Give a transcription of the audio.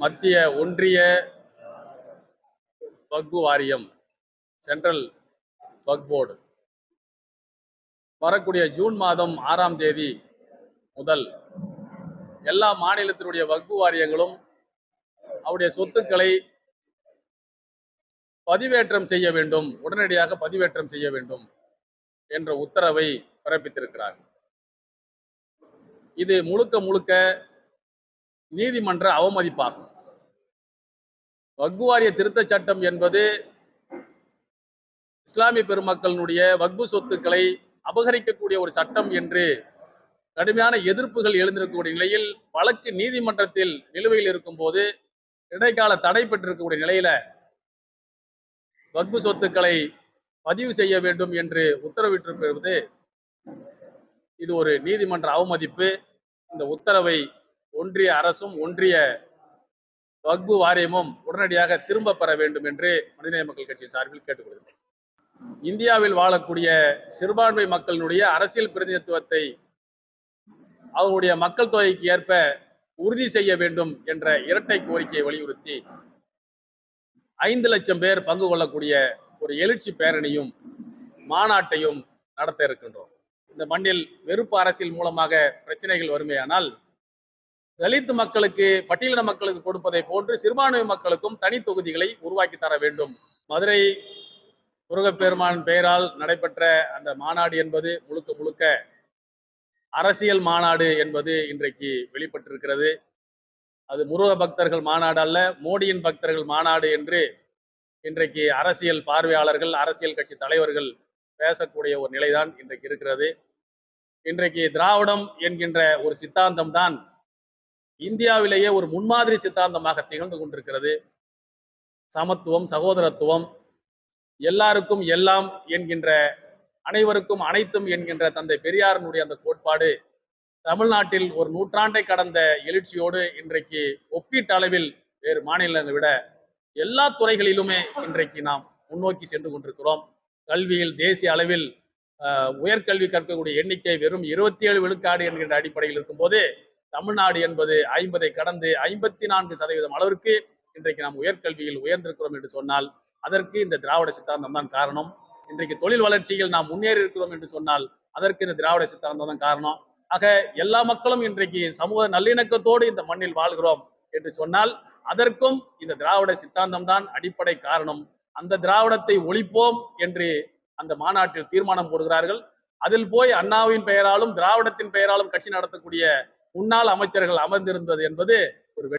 மத்திய ஒன்றிய வக்பு வாரியம் சென்ட்ரல் வக் போர்டு வரக்கூடிய ஜூன் மாதம் ஆறாம் தேதி முதல் எல்லா மாநிலத்தினுடைய வக்பு வாரியங்களும் அவருடைய சொத்துக்களை பதிவேற்றம் செய்ய வேண்டும் உடனடியாக பதிவேற்றம் செய்ய வேண்டும் என்ற உத்தரவை பிறப்பித்திருக்கிறார். இது முழுக்க முழுக்க நீதிமன்ற அவமதிப்பாகும். வக்பு வாரிய சட்டம் என்பது இஸ்லாமிய பெருமக்களினுடைய வக்பு சொத்துக்களை அபகரிக்கக்கூடிய ஒரு சட்டம் என்று கடுமையான எதிர்ப்புகள் எழுந்திருக்கக்கூடிய நிலையில் வழக்கு நீதிமன்றத்தில் நிலுவையில் இருக்கும்போது இடைக்கால தடை பெற்றிருக்கக்கூடிய நிலையில வக்பு சொத்துக்களை பதிவு செய்ய வேண்டும் என்று உத்தரவிட்டிருப்பது இது ஒரு நீதிமன்ற அவமதிப்பு. இந்த உத்தரவை ஒன்றிய அரசும் ஒன்றிய வக்பு வாரியமும் உடனடியாக திரும்ப பெற வேண்டும் என்று மனிதநேய மக்கள் கட்சி சார்பில் கேட்டுக்கொள்கிறோம். இந்தியாவில் வாழக்கூடிய சிறுபான்மை மக்களினுடைய அரசியல் பிரதிநிதித்துவத்தை அவர்களுடைய மக்கள் தொகைக்கு ஏற்ப உறுதி செய்ய வேண்டும் என்ற இரட்டை கோரிக்கையை வலியுறுத்தி ஐந்து லட்சம் பேர் பங்கு கொள்ளக்கூடிய ஒரு எழுச்சி பேரணியும் மாநாட்டையும் நடத்த இருக்கின்றோம். இந்த மண்ணில் வெறுப்பு அரசியல் மூலமாக பிரச்சனைகள் வருமேயானால் தலித் மக்களுக்கு பட்டியலின மக்களுக்கு கொடுப்பதை போன்று சிறுபான்மை மக்களுக்கும் தனி தொகுதிகளை உருவாக்கி தர வேண்டும். மதுரை முருகப்பெருமான் பெயரால் நடைபெற்ற அந்த மாநாடு என்பது முழுக்க முழுக்க அரசியல் மாநாடு என்பது இன்றைக்கு வெளிப்பட்டிருக்கிறது. அது முருக பக்தர்கள் மாநாடு அல்ல மோடியின் பக்தர்கள் மாநாடு என்று இன்றைக்கு அரசியல் பார்வையாளர்கள் அரசியல் கட்சி தலைவர்கள் பேசக்கூடிய ஒரு நிலைதான் இன்றைக்கு இருக்கிறது. இன்றைக்கு திராவிடம் என்கின்ற ஒரு சித்தாந்தம் தான் இந்தியாவிலேயே ஒரு முன்மாதிரி சித்தாந்தமாக திகழ்ந்து கொண்டிருக்கிறது. சமத்துவம் சகோதரத்துவம் எல்லாருக்கும் எல்லாம் என்கின்ற அனைவருக்கும் அனைத்தும் என்கின்ற தந்தை பெரியாரினுடைய அந்த கோட்பாடு தமிழ்நாட்டில் ஒரு நூற்றாண்டை கடந்த எழுச்சியோடு இன்றைக்கு ஒப்பீட்டு அளவில் வேறு மாநிலங்களை விட எல்லா துறைகளிலுமே இன்றைக்கு நாம் முன்னோக்கி சென்று கொண்டிருக்கிறோம். கல்வியில் தேசிய அளவில் ஆஹ், உயர்கல்வி கற்கக்கூடிய எண்ணிக்கை வெறும் இருபத்தி ஏழு விழுக்காடு என்கின்ற அடிப்படையில் இருக்கும்போது தமிழ்நாடு என்பது ஐம்பதை கடந்து ஐம்பத்தி நான்கு சதவீதம் அளவிற்கு இன்றைக்கு நாம் உயர்கல்வியில் உயர்ந்திருக்கிறோம் என்று சொன்னால் அதற்கு இந்த திராவிட சித்தாந்தம் தான் காரணம். இன்றைக்கு தொழில் வளர்ச்சியில் நாம் முன்னேறி இருக்கிறோம் என்று சொன்னால் அதற்கு இந்த திராவிட சித்தாந்தம் தான் காரணம். ஆக எல்லா மக்களும் இன்றைக்கு சமூக நல்லிணக்கத்தோடு இந்த மண்ணில் வாழ்கிறோம் என்று சொன்னால் அதற்கும் இந்த திராவிட சித்தாந்தம் தான் அடிப்படை காரணம். அந்த திராவிடத்தை ஒழிப்போம் என்று அந்த மாநாட்டில் தீர்மானம் போடுகிறார்கள். அதில் போய் அண்ணாவின் பெயராலும் திராவிடத்தின் பெயராலும் கட்சி நடத்தக்கூடிய முன்னாள் அமைச்சர்கள் அமர்ந்திருந்தது என்பது